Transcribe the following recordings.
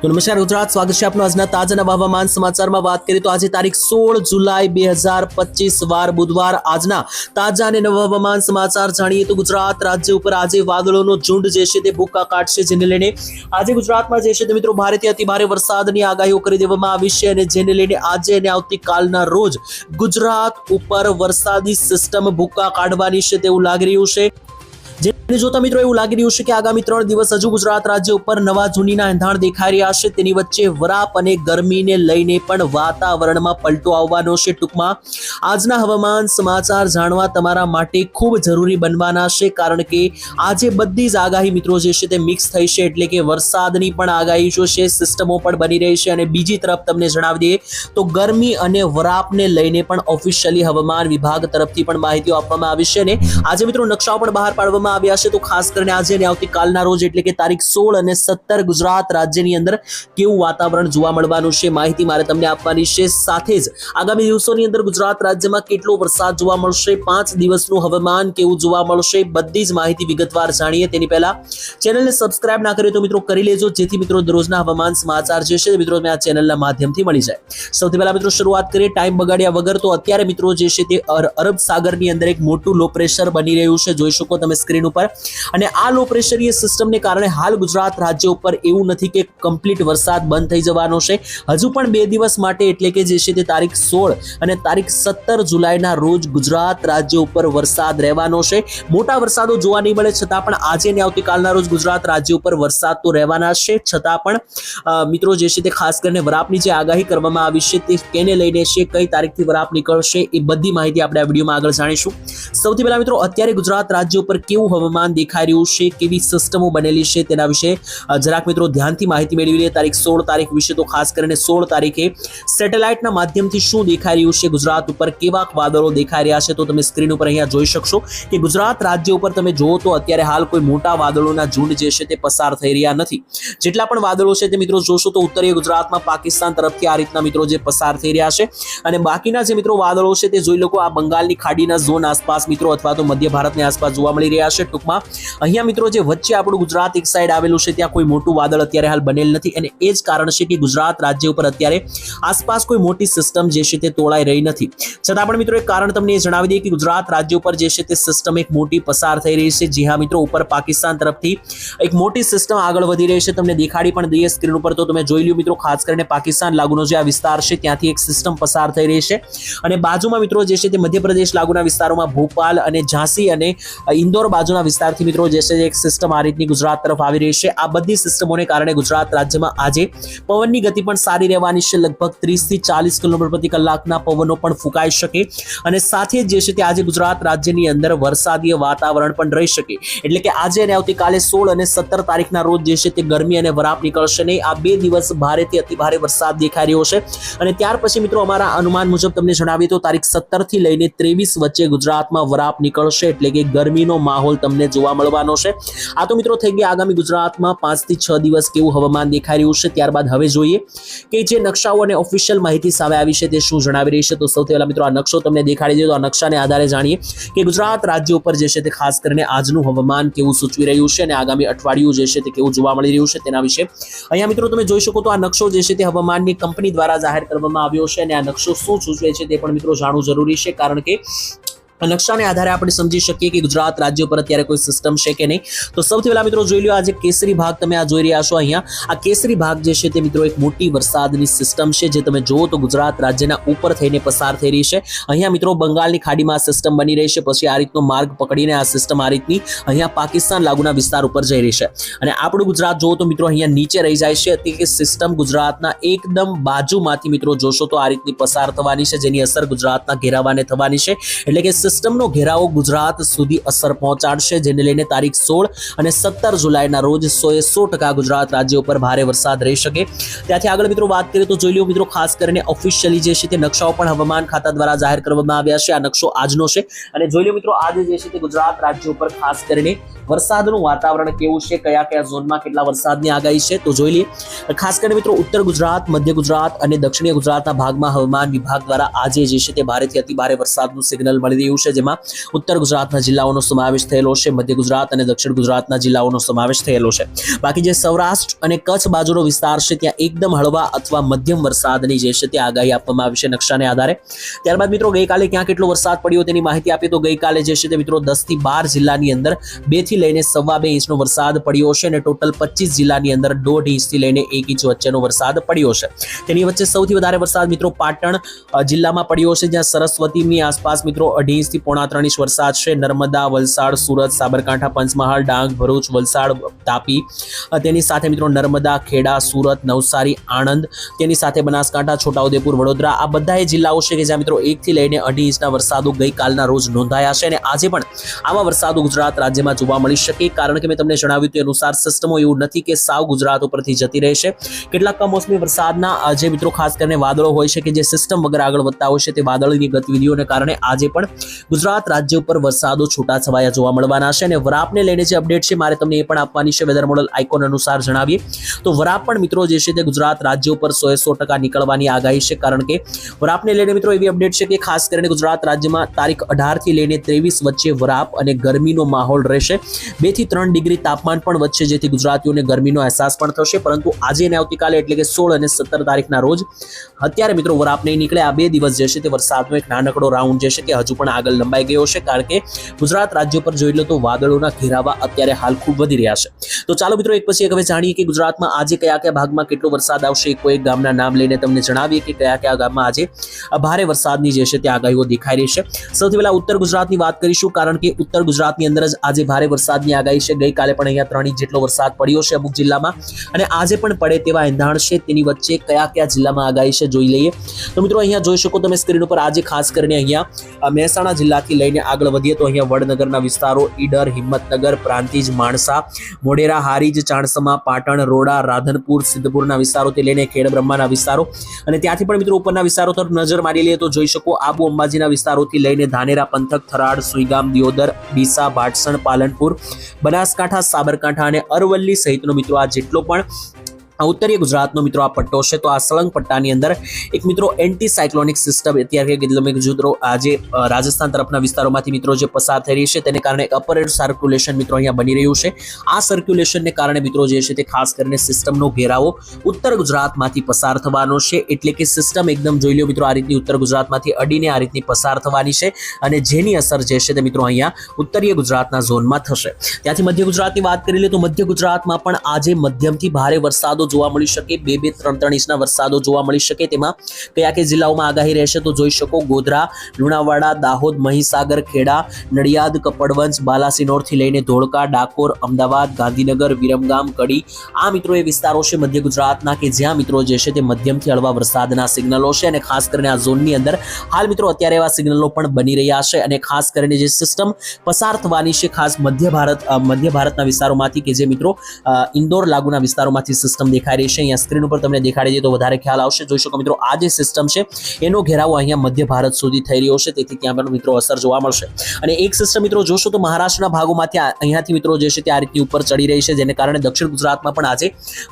તો નમસ્કાર ગુજરાત, સ્વાગત છે આપનું આજના તાજા નવા હવામાન સમાચારમાં. વાત કરીએ તો આજે તારીખ સોળ જુલાઈ બે હજાર પચીસ, વાર બુધવાર આજના તાજા અને નવા હવામાન સમાચાર જાણીએ તો ગુજરાત રાજ્ય ઉપર આજે વાદળોનો ઝુંડ જે છે તે ભૂક્કા કાઢશે, જેને લઈને આજે ગુજરાતમાં જે છે તે મિત્રો ભારેથી અતિ ભારે વરસાદની આગાહીઓ કરી દેવામાં આવી છે અને જેને લઈને આજે અને આવતીકાલના રોજ ગુજરાત ઉપર વરસાદી સિસ્ટમ ભૂક્કા કાઢવાની છે તેવું લાગી રહ્યું છે. જેને જોતા મિત્રો એવું લાગી રહ્યું છે કે આગામી ત્રણ દિવસ હજુ ગુજરાત રાજ્ય ઉપર નવા જૂનીના એંધાણ દેખાઈ રહ્યા છે. તેની વચ્ચે વરાપ અને ગરમીને લઈને પણ વાતાવરણમાં પલટો આવવાનો છે ટૂંકમાં. આજના હવામાન સમાચાર જાણવા તમારા માટે ખૂબ જરૂરી બનવાના છે કારણ કે આજે બધી જ આગાહી મિત્રો જે છે તે મિક્સ થઈ છે એટલે કે વરસાદની પણ આગાહી જો છે સિસ્ટમો પણ બની રહી છે. અને બીજી તરફ તમને જણાવી દઈએ તો ગરમી અને વરાપને લઈને પણ ઓફિશિયલી હવામાન વિભાગ તરફથી પણ માહિતીઓ આપવામાં આવી છે અને આજે મિત્રો નકશાઓ પણ બહાર પાડવામાં આવ્યા છે તો ખાસ કરીને આજે અને આવતીકાલના રોજ, એટલે કે તારીખ સોળ અને સત્તર ગુજરાત રાજ્યની અંદર કેવું વાતાવરણ જોવા મળવાનું છે, માહિતી મારે તમને આપવાની છે. સાથે જ આગામી દિવસોની અંદર ગુજરાત રાજ્યમાં કેટલો વરસાદ જોવા મળશે, પાંચ દિવસનું હવામાન કેવું જોવા મળશે, બધી જ માહિતી વિગતવાર જાણીએ. તેની પહેલા ચેનલને સબસ્ક્રાઇબ ના કરીએ તો મિત્રો કરી લેજો, જેથી મિત્રો દરરોજના હવામાન સમાચાર જે છે મિત્રો આ ચેનલના માધ્યમથી મળી જાય. સૌથી પહેલા મિત્રો શરૂઆત કરીએ, ટાઈમ બગાડ્યા વગર તો અત્યારે મિત્રો જે છે તે અરબ સાગરની અંદર એક મોટું લો પ્રેશર બની રહ્યું છે. જોઈ શકો તમે સ્ક્રીન ઉપર. અને આ લો પ્રેશરીય સિસ્ટમને કારણે હાલ ગુજરાત રાજ્ય ઉપર એવું નથી કે કમ્પ્લીટ વરસાદ બંધ થઈ જવાનો છે. હજુ પણ બે દિવસ માટે એટલે કે જે છે તે તારીખ સોળ અને તારીખ સત્તર જુલાઈના રોજ ગુજરાત રાજ્ય ઉપર વરસાદ રહેવાનો છે. મોટા વરસાદો જોવા નહીં મળે, છતાં પણ આજે ને આવતીકાલના રોજ ગુજરાત રાજ્ય ઉપર વરસાદ તો રહેવાના છે. છતાં પણ મિત્રો જે છે તે ખાસ કરીને વરાપની જે આગાહી કરવામાં આવી છે તે કેને લઈને છે, કઈ તારીખથી વરાપ નીકળશે એ બધી માહિતી આપણે આ વિડીયોમાં આગળ જાણીશું. સૌથી પહેલા મિત્રો, અત્યારે ગુજરાત રાજ્ય ઉપર કેવું હવામાન દેખાઈ રહ્યું છે, કેવી સિસ્ટમો બનેલી છે તેના વિશે જરાક મિત્રો ધ્યાનથી માહિતી મેળવી લઈએ. તારીખ સોળ તારીખ વિશે તો ખાસ કરીને સોળ તારીખે સેટેલાઇટના માધ્યમથી શું દેખાઈ રહ્યું છે, ગુજરાત ઉપર કેવા વાદળો દેખાઈ રહ્યા છે, તો તમે સ્ક્રીન ઉપર અહીંયા જોઈ શકશો કે ગુજરાત રાજ્ય ઉપર તમે જુઓ તો અત્યારે હાલ કોઈ મોટા વાદળોના ઝુંડ જે છે તે પસાર થઈ રહ્યા નથી. જેટલા પણ વાદળો છે તે મિત્રો જોશો તો ઉત્તરીય ગુજરાતમાં પાકિસ્તાન તરફથી આ રીતના મિત્રો જે પસાર થઈ રહ્યા છે અને બાકીના જે મિત્રો વાદળો છે તે જોઈ લોકો આ બંગાળની ખાડીના ઝોન આસપાસ મિત્રો અથવા તો મધ્ય ભારતની આસપાસ જોવા મળી રહ્યા છે. ટૂંકમાં. અહીંયા મિત્રો જે વચ્ચે આપણું ગુજરાત એક સાઈડ આવેલું છે, ત્યાં કોઈ મોટું વાદળ અત્યારે હાલ બનેલ નથી અને એ જ કારણ છે કે ગુજરાત રાજ્ય ઉપર અત્યારે આસપાસ કોઈ મોટી સિસ્ટમ જે છે તે તોળાઈ રહી નથી. છતાં પણ મિત્રો એક કારણ તમને એ જણાવી દઈએ કે ગુજરાત રાજ્ય ઉપર જે છે તે સિસ્ટમ એક મોટી પસાર થઈ રહી છે. જી હા મિત્રો, ઉપર પાકિસ્તાન તરફથી એક મોટી સિસ્ટમ આગળ વધી રહી છે. તમને દેખાડી પણ દઈએ સ્ક્રીન ઉપર તો તમે જોઈ લ્યો મિત્રો, ખાસ કરીને પાકિસ્તાન લાગુનો જે આ વિસ્તાર છે, ત્યાંથી એક સિસ્ટમ પસાર થઈ રહી છે. અને બાજુમાં મિત્રો જે છે તે મધ્યપ્રદેશ લાગુના વિસ્તારોમાં ભોપાલ અને ઝાંસી અને ઇન્દોર બાજુના વિસ્તારથી મિત્રો જે છે એક સિસ્ટમ આ રીતની ગુજરાત તરફ આવી રહી છે. આ બધી સિસ્ટમોને કારણે ગુજરાત રાજ્યમાં આજે પવનની ગતિ પણ સારી રહેવાની છે. લગભગ ત્રીસથી ચાલીસ કિલોમીટર પ્રતિ કલાકના પવનો પણ ફૂંકાઈ શકે અને સાથે જ છે તે આજે ગુજરાત રાજ્યની અંદર વરસાદીય વાતાવરણ પણ રહી શકે. એટલે કે આજે અને આવતીકાલે સોળ અને સત્તર તારીખના રોજ જે છે તે ગરમી અને વરાપ નીકળશે નહીં. આ બે દિવસ ભારેથી અતિ ભારે વરસાદ દેખાઈ રહ્યો છે. અને ત્યાર પછી મિત્રો અમારા અનુમાન મુજબ તમને જણાવીએ તો તારીખ સત્તરથી લઈને ત્રેવીસ વચ્ચે ગુજરાતમાં વરાપ નીકળશે એટલે કે ગરમીનો માહોલ તમને જોવા મળવાનો છે. આ તો મિત્રો થઈ ગયા આગામી ગુજરાતમાં પાંચથી છ દિવસ કેવું હવામાન દેખાઈ રહ્યું છે. ત્યારબાદ હવે જોઈએ કે જે નકશાઓ અને ઓફિશિયલ માહિતી સામે આવી છે તે શું જણાવી રહી છે. તો સૌથી પહેલાં મિત્રો આ નકશો તમને દેખાડી દે તો આ નકશાને આધારે જાણીએ કે ગુજરાત રાજ્ય ઉપર જે છે તે ખાસ કરીને આજનું હવામાન કેવું સૂચવી રહ્યું છે અને આગામી અઠવાડિયું જે છે તે કેવું જોવા મળી રહ્યું છે તેના વિશે અહીંયા મિત્રો તમે જોઈ શકો તો આ નકશો જે છે તે હવામાનની કંપની દ્વારા જાહેર કરવામાં આવ્યો છે અને આ નકશો શું સૂચવે છે તે પણ મિત્રો જાણવું જરૂરી છે કારણ કે નકશાને આધારે આપણે સમજી શકીએ કે ગુજરાત રાજ્ય પર અત્યારે કોઈ સિસ્ટમ છે કે નહીં. તો સૌથી પહેલા મિત્રો જોઈ લો આ જે કેસરી ભાગ તમે આ જોઈ રહ્યા છો અહીંયા. આ કેસરી ભાગ જે છે તે મિત્રો એક મોટી વરસાદની સિસ્ટમ છે, જે તમે જુઓ તો ગુજરાત રાજ્યના ઉપર થઈને પસાર થઈ રહી છે. અહીંયા મિત્રો બંગાળની ખાડીમાં આ સિસ્ટમ બની રહી છે, પછી આ રીતનો માર્ગ પકડીને આ સિસ્ટમ આ રીતની અહીંયા પાકિસ્તાન લાગુના વિસ્તાર ઉપર જઈ રહી છે. અને આપણું ગુજરાત જુઓ તો મિત્રો અહીંયા નીચે રહી જાય છે એટલે સિસ્ટમ ગુજરાતના એકદમ બાજુમાંથી મિત્રો જોશો તો આ રીતની પસાર થવાની છે, જેની અસર ગુજરાતના ઘેરાવાને થવાની છે. એટલે કે સિસ્ટમનો ઘેરાવો ગુજરાત સુધી અસર પહોંચાડશે, જેને લઈને તારીખ સોળ અને સત્તર જુલાઈના રોજ સો એ સો ટકા ગુજરાત રાજ્ય ઉપર ભારે વરસાદ રહી શકે. ત્યાંથી આગળ મિત્રો વાત કરીએ તો જોઈ લો મિત્રો, ખાસ કરીને ઓફિશિયલી જે છે તે નકશાઓ પણ હવામાન ખાતા દ્વારા જાહેર કરવામાં આવ્યા છે. આ નકશો આજનો છે. અને જોઈ લો મિત્રો, આજે જે છે તે ગુજરાત રાજ્ય ઉપર ખાસ કરીને વરસાદનું વાતાવરણ કેવું છે? કયા કયા ઝોનમાં કેટલા વરસાદની આગાહી છે? તો જોઈ લઈએ. ખાસ કરીને મિત્રો, ઉત્તર ગુજરાત, મધ્ય ગુજરાત અને દક્ષિણ ગુજરાતના ભાગમાં હવામાન વિભાગ દ્વારા આજે જે છે તે ભારેથી અતિ ભારે વરસાદનું સિગ્નલ મળી રહ્યું છે, જેમાં ઉત્તર ગુજરાતના જિલ્લાઓનો સમાવેશ થયેલો છે, મધ્ય ગુજરાત અને દક્ષિણ ગુજરાતના જિલ્લાઓનો સમાવેશ થયેલો છે. બાકી જે સૌરાષ્ટ્ર અને કચ્છ બાજુનો વિસ્તાર છે, ત્યાં એકદમ હળવા અથવા મધ્યમ વરસાદની જે છે તે આગાહી આપવામાં આવી છે નકશાને આધારે. ત્યારબાદ મિત્રો, ગઈકાલે ક્યાં કેટલો વરસાદ પડ્યો તેની માહિતી આપીએ તો ગઈકાલે જે છે તે મિત્રો દસથી બાર જિલ્લાની અંદર બે થી લઈને સવા બે ઇંચનો વરસાદ પડ્યો છે અને ટોટલ પચીસ જિલ્લાની અંદર દોઢ ઇંચથી લઈને એક ઇંચ વચ્ચેનો વરસાદ પડ્યો છે. તેની વચ્ચે સૌથી વધારે વરસાદ મિત્રો પાટણ જિલ્લામાં પડ્યો છે, જ્યાં સરસ્વતીની આસપાસ મિત્રો અઢી ઇંચથી પોણા ત્રણ ઇંચ વરસાદ છે. નર્મદા, વલસાડ, સુરત, સાબરકાંઠા, પંચમહાલ, ડાંગ, ભરૂચ, વલસાડ, તાપી. તેની સાથે મિત્રો નર્મદા, ખેડા, સુરત, નવસારી, આણંદ, તેની સાથે બનાસકાંઠા, છોટાઉદેપુર, વડોદરા આ બધા એ જિલ્લાઓ છે કે જ્યાં મિત્રો એકથી લઈને અઢી ઇંચના વરસાદો ગઈકાલના રોજ નોંધાયા છે અને આજે પણ આવા વરસાદો ગુજરાત રાજ્યમાં જોવા મળી શકે. કારણ કે મેં તમને જણાવ્યું તે અનુસાર સિસ્ટમો એવું નથી કે સાવ ગુજરાત ઉપરથી જતી રહેશે. કેટલાક કમોસમી વરસાદના જે મિત્રો ખાસ કરીને વાદળો હોય છે કે જે સિસ્ટમ વગર આગળ વધતા હોય છે તે વાદળની ગતિવિધિઓને કારણે આજે પણ ગુજરાત રાજ્ય ઉપર વરસાદો છૂટા છવાયા જોવા મળવાના છે. અને વરાપને લઈને જે અપડેટ છે મારે તમને એ પણ આપવાની છે. વેધર મોડલ આઇકોન અનુસાર જણાવીએ. તો વરાપ પણ મિત્રો જે છે તે ગુજરાત રાજ્ય ઉપર સો સો ટકા નીકળવાની આગાહી છે. કારણ કે વરાપને લઈને મિત્રો એવી અપડેટ છે કે ખાસ કરીને ગુજરાત રાજ્યમાં તારીખ અઢારથી લઈને ત્રેવીસ વચ્ચે વરાપ અને ગરમીનો માહોલ રહેશે. બેથી ત્રણ ડિગ્રી તાપમાન પણ વધશે, જેથી ગુજરાતીઓને ગરમીનો અહેસાસ પણ થશે. પરંતુ આજે અને આવતીકાલે એટલે કે સોળ અને સત્તર તારીખના રોજ, અત્યારે મિત્રો વરાપ નહીં નીકળે, આ બે દિવસ જે છે તે વરસાદનો એક નાનકડો રાઉન્ડ જે છે તે હજુ પણ આગળ લંબાઈ ગયો છે, કારણ કે ગુજરાત રાજ્ય પર જોઈ લો તો વાદળોના ઘેરાવા અત્યારે હાલ ખૂબ વધી રહ્યા છે. તો ચાલો મિત્રો એક પછી એક હવે જાણીએ કે ગુજરાતમાં આજે કયા કયા ભાગમાં કેટલો વરસાદ આવશે કોઈ એક ગામના નામ લઈને તમને જણાવીએ કે કયા કયા ગામમાં આજે ભારે વરસાદની જે છે તે આગાહીઓ દેખાઈ રહી છે. સૌથી પહેલા ઉત્તર ગુજરાતની વાત કરીશું, કારણ કે ઉત્તર ગુજરાતની અંદર જ આજે ભારે વરસાદની આગાહી છે. ગઈકાલે પણ અહીંયા ત્રણ ઇંચ જેટલો વરસાદ પડ્યો છે અમુક જિલ્લામાં. અને આજે પણ પડે તેવા એંધાણ છે. તેની વચ્ચે કયા કયા જિલ્લામાં આગાહી છે જોઈ લઈએ. તો મિત્રો અહીંયા જોઈ શકો તમે સ્ક્રીન ઉપર આજે ખાસ કરીને અહીંયા મહેસાણા જિલ્લાથી લઈને આગળ વધીએ તો અહીંયા વડનગરના વિસ્તારો, ઈડર, હિંમતનગર, પ્રાંતિજ, માણસા મોડેરા હારીજ, ચાણસમા, પાટણ, રોડા, રાધનપુર, સિદ્ધપુરના વિસ્તારોથી લઈને ખેડબ્રહ્માના વિસ્તારો. અને ત્યાંથી પણ મિત્રો ઉપરના વિસ્તારો તરફ નજર મારી લઈએ તો જોઈ શકો આબુ અંબાજીના વિસ્તારોથી લઈને ધાનેરા, પંથક, થરાડ, સુઈગામ, દિયોદર, ડીસા ભાટસણ પાલનપુર બનાસકાંઠા સાબરકાંઠા અને અરવલ્લી સહિતનો મિત્રો આ જેટલો પણ ઉત્તરીય ગુજરાતનો મિત્રો આ પટ્ટો છે. તો આ સળંગ પટ્ટાની અંદર એક મિત્રો એન્ટી સાયક્લોનિક સિસ્ટમ અત્યારે કે તમે મિત્રો આજે રાજસ્થાન તરફના વિસ્તારોમાંથી મિત્રો જે પસાર થઈ રહી છે, તેને કારણે અપર એર સર્ક્યુલેશન મિત્રો અહીંયા બની રહ્યું છે. આ સર્ક્યુલેશનને કારણે મિત્રો જે છે તે ખાસ કરીને સિસ્ટમનો ઘેરાવો ઉત્તર ગુજરાતમાંથી પસાર થવાનો છે. એટલે કે સિસ્ટમ એકદમ જોઈ લો મિત્રો, આ રીતની ઉત્તર ગુજરાતમાંથી અડીને આ રીતની પસાર થવાની છે અને જેની અસર જે છે તે મિત્રો અહીંયા ઉત્તરીય ગુજરાતના ઝોનમાં થશે. ત્યાંથી મધ્ય ગુજરાતની વાત કરી લે તો મધ્ય ગુજરાતમાં પણ આજે મધ્યમથી ભારે વરસાદો જોવા મળી શકે, બે બે ત્રણ ત્રણ ઇંચના વરસાદો જોવા મળી શકે. તેમાં કયા કયા જિલ્લાઓમાં આગાહી રહેશે તો જોઈ શકો ગોધરા, લુણાવાડા, દાહોદ, મહીસાગર, ખેડા, નડિયાદ કપડવંશ બાલાસિનોરથી લઈને ધોળકા, ડાકોર, અમદાવાદ, ગાંધીનગર, વિરમગામ, કડી. આ મિત્રો એ વિસ્તારો છે મધ્ય ગુજરાતના કે જ્યાં મિત્રો જે છે તે મધ્યમથી હળવા વરસાદના સિગ્નલો છે અને ખાસ કરીને આ ઝોનની અંદર હાલ મિત્રો અત્યારે એવા સિગ્નલો પણ બની રહ્યા છે અને ખાસ કરીને જે સિસ્ટમ પસાર થવાની છે ખાસ મધ્ય ભારત મધ્ય ભારતના વિસ્તારોમાંથી કે જે મિત્રો ઇન્દોર લાગુના વિસ્તારોમાંથી સિસ્ટમ દેખાઈ રહી છે. અહીંયા સ્ક્રીન ઉપર તમને દેખાડી દઈએ તો વધારે ખ્યાલ આવશે. જોઈ શકો મિત્રો, આ જે સિસ્ટમ છે, એનો ઘેરાવો અહીંયા મધ્ય ભારત સુધી થઈ રહ્યો છે. તેથી ત્યાં પણ મિત્રો અસર જોવા મળશે. અને એક સિસ્ટમ મિત્રો, જોશો તો મહારાષ્ટ્રના ભાગોમાંથી અહીંયાથી મિત્રો જે છે તે આ રીતની ઉપર ચડી રહી છે, જેને કારણે દક્ષિણ ગુજરાતમાં પણ આજે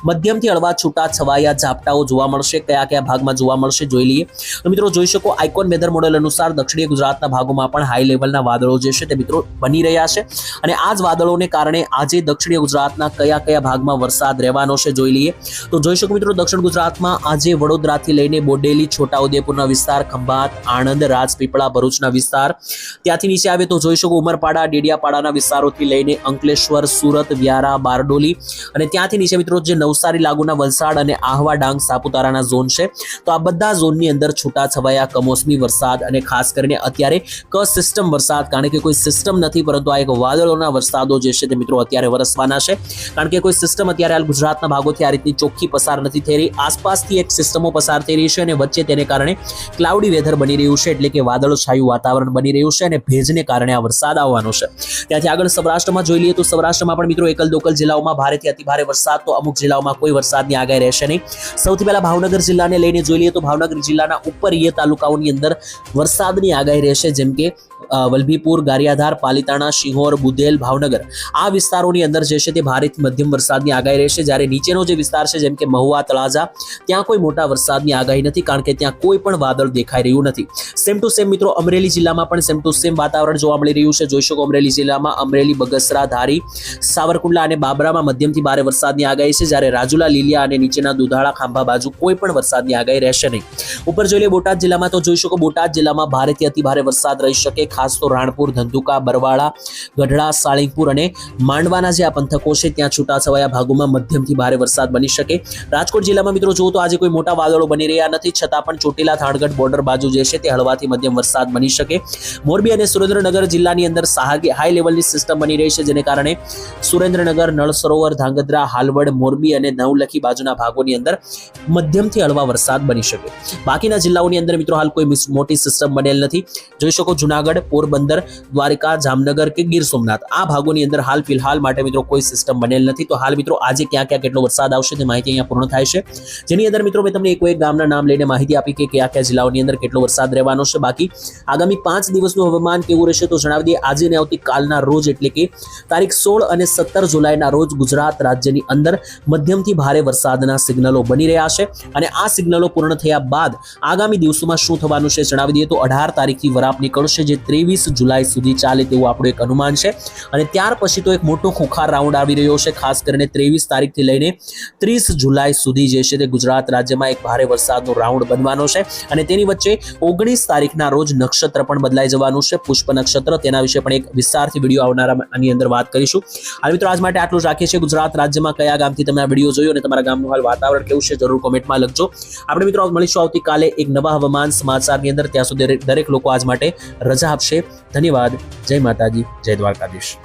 મધ્યમથી હળવા છૂટા છવાયા ઝાપટાઓ જોવા મળશે. કયા કયા ભાગમાં જોવા મળશે જોઈ લઈએ. તો મિત્રો, જોઈ શકો આઇકોન વેધર મોડેલ અનુસાર દક્ષિણીય ગુજરાતના ભાગોમાં પણ હાઈ લેવલના વાદળો જે છે તે મિત્રો બની રહ્યા છે. અને આ જ વાદળોને કારણે આજે દક્ષિણીય ગુજરાતના કયા કયા ભાગમાં વરસાદ રહેવાનો છે જોઈ લઈએ. તો જોઈ શકો મિત્રો, દક્ષિણ ગુજરાતમાં આજે વડોદરાથી લઈને બોડેલી, છોટાઉદેપુરના વિસ્તાર, ખંભાત, આણંદ, રાજપીપળા, ભરૂચના વિસ્તાર. ત્યાંથી નીચે આવે તો જોઈ શકો ઉમરપાડા, ડેડિયાપાડાના વિસ્તારોથી લઈને અંકલેશ્વર, સુરત, વ્યારા, બારડોલી. અને ત્યાંથી નીચે મિત્રો જે નવસારી, લાગુના વલસાડ અને આહવા ડાંગ, સાપુતારાના ઝોન છે. તો આ બધા ઝોનની અંદર છૂટા છવાયા કમોસમી વરસાદ અને ખાસ કરીને અત્યારે ક સિસ્ટમ વરસાદ, કારણ કે કોઈ સિસ્ટમ નથી, પરંતુ આ એક વાદળોના વરસાદો જે છે તે મિત્રો અત્યારે વરસવાના છે. કારણ કે કોઈ સિસ્ટમ અત્યારે હાલ ગુજરાતના ભાગોથી આ રીતની ચોખ્ખી પસાર નથી થઈ રહી. આસપાસથી એક સિસ્ટમો પસાર થઈ રહી છે અને વચ્ચે તેને કારણે ક્લાઉડી વેધર બની રહ્યું છે, એટલે કે વાદળો છાયું વાતાવરણ બની રહ્યું છે અને ભેજને કારણે આ વરસાદ આવવાનો છે. ત્યાંથી આગળ સૌરાષ્ટ્રમાં જોઈ લઈએ તો સૌરાષ્ટ્રમાં પણ મિત્રો એકલ દોકલ જિલ્લાઓમાં ભારેથી અતિભારે વરસાદ, તો અમુક જિલ્લાઓમાં કોઈ વરસાદની આગાહી રહેશે નહીં. સૌથી પહેલા ભાવનગર જિલ્લાને લઈને જોઈ લઈએ તો ભાવનગર જિલ્લાના ઉપરીય તાલુકાઓની અંદર વરસાદની આગાહી રહેશે, જેમ કે વલભીપુર, ગારિયાધાર, પાલિતાણા, શિહોર, બુદેલ, ભાવનગર. આ વિસ્તારોની અંદર જે છે તે ભારેથી મધ્યમ વરસાદની આગાહી રહેશે. જ્યારે નીચેનો જે વિસ્તાર છે, જેમ કે મહુવા, તળાજા, ત્યાં કોઈ મોટા વરસાદની આગાહી નથી, કારણ કે ત્યાં કોઈ પણ વાદળ દેખાઈ રહ્યું નથી. સેમ ટુ સેમ મિત્રો, અમરેલી જિલ્લામાં પણ સેમ ટુ સેમ વાતાવરણ જોવા મળી રહ્યું છે. જોઈ શકો અમરેલી જિલ્લામાં અમરેલી, બગસરા, ધારી, સાવરકુંડલા અને બાબરામાં મધ્યમથી ભારે વરસાદની આગાહી છે. જ્યારે રાજુલા, લીલિયા અને નીચેના દુધાળા, ખાંભા બાજુ કોઈ પણ વરસાદની આગાહી રહેશે નહીં. ઉપર જોઈ લઈએ બોટાદ જિલ્લામાં તો જોઈ શકો બોટાદ જિલ્લામાં ભારેથી અતિ ભારે વરસાદ રહી શકે ખાસ તો રાણપુર, ધંધુકા, બરવાળા, ગઢડા સાળીપુર અને માંડવાના જે આ પંથકો છે, ત્યાં છૂટાછવાયા ભાગોમાં મધ્યમથી ભારે વરસાદ બની શકે. રાજકોટ જિલ્લામાં મિત્રો જુઓ તો આજે કોઈ મોટા વાદળો બની રહ્યા નથી, છતાં પણ ચોટીલા, થાણગઢ બોર્ડર બાજુ જે છે, તે હળવાથી મધ્યમ વરસાદ બની શકે. મોરબી અને સુરેન્દ્રનગર જિલ્લાની અંદર સહાગી, હાઈ લેવલની સિસ્ટમ બની રહી છે, જેને કારણે સુરેન્દ્રનગર, નળ સરોવર, ધાંગધ્રા, હાલવડ, મોરબી અને નવલખી બાજુના ભાગોની અંદર મધ્યમથી હળવા વરસાદ બની શકે. બાકીના જિલ્લાઓની અંદર મિત્રો હાલ કોઈ મોટી સિસ્ટમ બનેલ નથી. જોઈ શકો, જુનાગઢ પોરબંદર, દ્વારકા, જામનગર કે ગીર સોમનાથ. આ ભાગોની અંદર હાલ ફિલહાલ માટે મિત્રો કોઈ સિસ્ટમ બનેલ નથી. તો હાલ મિત્રો આજે ક્યાં ક્યાં કેટલો વરસાદ આવશે તે માહિતી અહીંયા પૂર્ણ થાય છે. જેની અંદર મિત્રો મેં તમને એક એક ગામના નામ લઈને માહિતી આપી કે કયા કયા જિલ્લાઓની અંદર કેટલો વરસાદ રહેવાનો છે. બાકી આગામી પાંચ દિવસનું હવામાન કેવું રહેશે તો જણાવી દઈએ. આજે ને આવતી કાલના રોજ એટલે કે તારીખ સોળ અને સત્તર જુલાઈના રોજ ગુજરાત રાજ્યની અંદર મધ્યમથી ભારે વરસાદના સિગ્નલો બની રહ્યા છે. અને આ સિગ્નલો પૂર્ણ થયા બાદ આગામી દિવસોમાં શું થવાનું છે જણાવી દઈએ તો અઢાર તારીખથી વરાપ નીકળશે, જે ત્રેવીસ જુલાઈ સુધી ચાલે તેવું આપણું એક અનુમાન છે. અને ત્યાર પછી તો એક મોટો ખુખાર રાઉન્ડ આવી રહ્યો છે, ખાસ કરીને ત્રેવીસ તારીખથી લઈને ત્રીસ જુલાઈ સુધી જે છે તે ગુજરાત રાજ્યમાં એક ભારે વરસાદનો રાઉન્ડ બનવાનો છે. અને તેની વચ્ચે ઓગણીસ તારીખના રોજ નક્ષત્ર પણ બદલાઈ જવાનું છે. પુષ્પ નક્ષત્ર, તેના વિશે પણ એક વિસ્તારથી વીડિયો આવનારા આની અંદર વાત કરીશું. હાલ મિત્રો આજ માટે આટલું જ રાખીએ છીએ. ગુજરાત રાજ્યમાં કયા ગામથી તમે આ વીડિયો જોયો અને તમારા ગામનું હાલ વાતાવરણ કેવું છે જરૂર કોમેન્ટમાં લખજો. આપણે મિત્રો મળીશું આવતીકાલે એક નવા હવામાન સમાચારની અંદર. ત્યાં સુધી દરેક લોકો આજ માટે રજા આપશે. ધન્યવાદ. જય માતાજી. જય દ્વારકાધીશ.